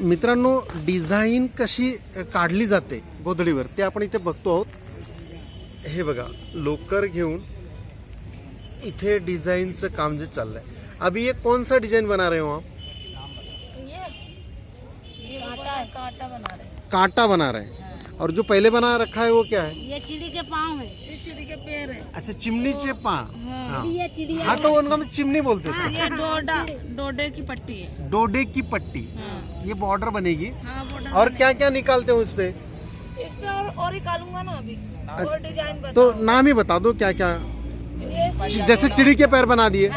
मित्रांनो डिझाईन कशी काढली जाते गोधडीवर ते आपण इथे बघतो आहोत. हे बघा लोकर घेऊन इथे डिझाईनचं काम जे चाललंय. अभी ये कौन सा डिजाइन बना रहे हो आप? ये ये कांटा है कांटा बना रहे हैं। कांटा बना रहे हैं. और जो पहले बना रखा है वो क्या है? ये चिड़ी के पाँव है। ये चिड़ी के पैर है। अच्छा चिमनीचे पा हाँ। चिड़िया हाँ तो उनका हम चिमनी बोलते हैं। ये डोडा डोडे की पट्टी है। डोडे की पट्टी। हाँ। ये बॉर्डर बनेगी। हाँ बॉर्डर और क्या क्या निकालते हो इस पे? इस पे और और निकालूँगा ना अभी। और डिज़ाइन तो नाम ही बता दो क्या क्या जैसे चिड़ी के पैर बना दिए।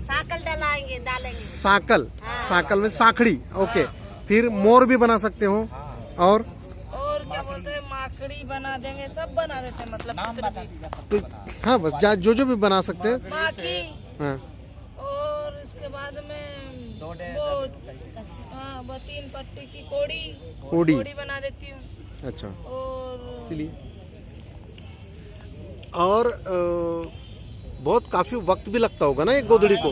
साकल डलाएँगे डालेंगे। साकल साकल। में साखड़ी। ओके। फिर मोर भी बना सकते हो। और? और क्या बोलते हैं माकड़ी बना देंगे सब बना देते हैं मतलब तो हाँ बस जा जो जो भी बना सकते हैं। माखी। हाँ। और इसके बाद में वो हाँ वो तीन पट्टी की कोड़ी। कोड़ी। कोड़ी बना देती हूँ। अच्छा। और इसीलिए। और बहुत काफ़ी वक्त भी लगता होगा ना एक गोदड़ी को?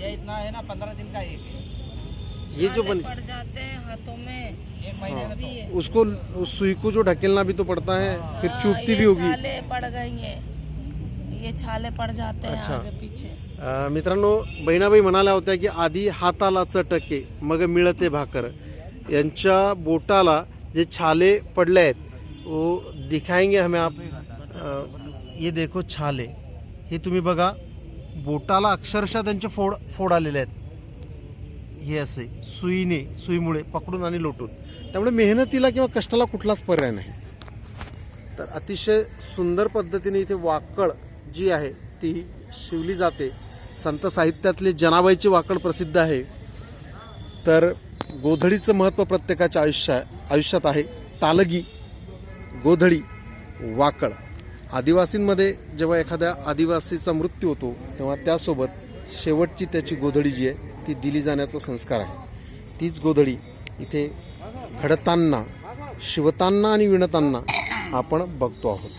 ये इतना है ना पंद्रह दिन का एक है। ये जो बन पड़ जाते हैं हाथों में। एक महीने में भी है उसको उस सुई को जो ढकेलना भी तो पड़ता है फिर हाँ, चुभती ये भी होगी। छाले पड़ गई हैं। ये छाले पड़ जाते हैं अच्छा. आगे पीछे। मित्रांनो बहिणाबाई म्हणाल्या होत्या की आधी हाताला चटके मग मिळते भाकर. यांच्या बोटाला जे छाले पडले आहेत वो दिखाएंगे हमें आप अ, ये देखो छाले. हे तुम्ही बघा बोटाला अक्षरशः त्यांचे फोड फोड आलेले आहेत. हे असे सुईने सुईमुळे पकडून आणि लोटून. त्यामुळे मेहनतीला किंवा कष्टाला कुठलाच पर्याय नाही. तर अतिशय सुंदर पद्धतीने इथे वाकळ जी आहे ती शिवली जाते. संत साहित्यातले जनाबाईची वाकळ प्रसिद्ध आहे. तर गोधडीचं महत्त्व प्रत्येकाच्या आयुष्या आयुष्यात आहे. तालगी गोधडी वाकळ आदिवासींमध्ये जेव्हा एखाद्या आदिवासीचा मृत्यू होतो तेव्हा त्यासोबत शेवटची त्याची गोधडी जी आहे ती दिली जाण्याचा संस्कार आहे. तीच गोधडी इथे घडताना शिवतांना आणि विणताना आपण बघतो आहोत.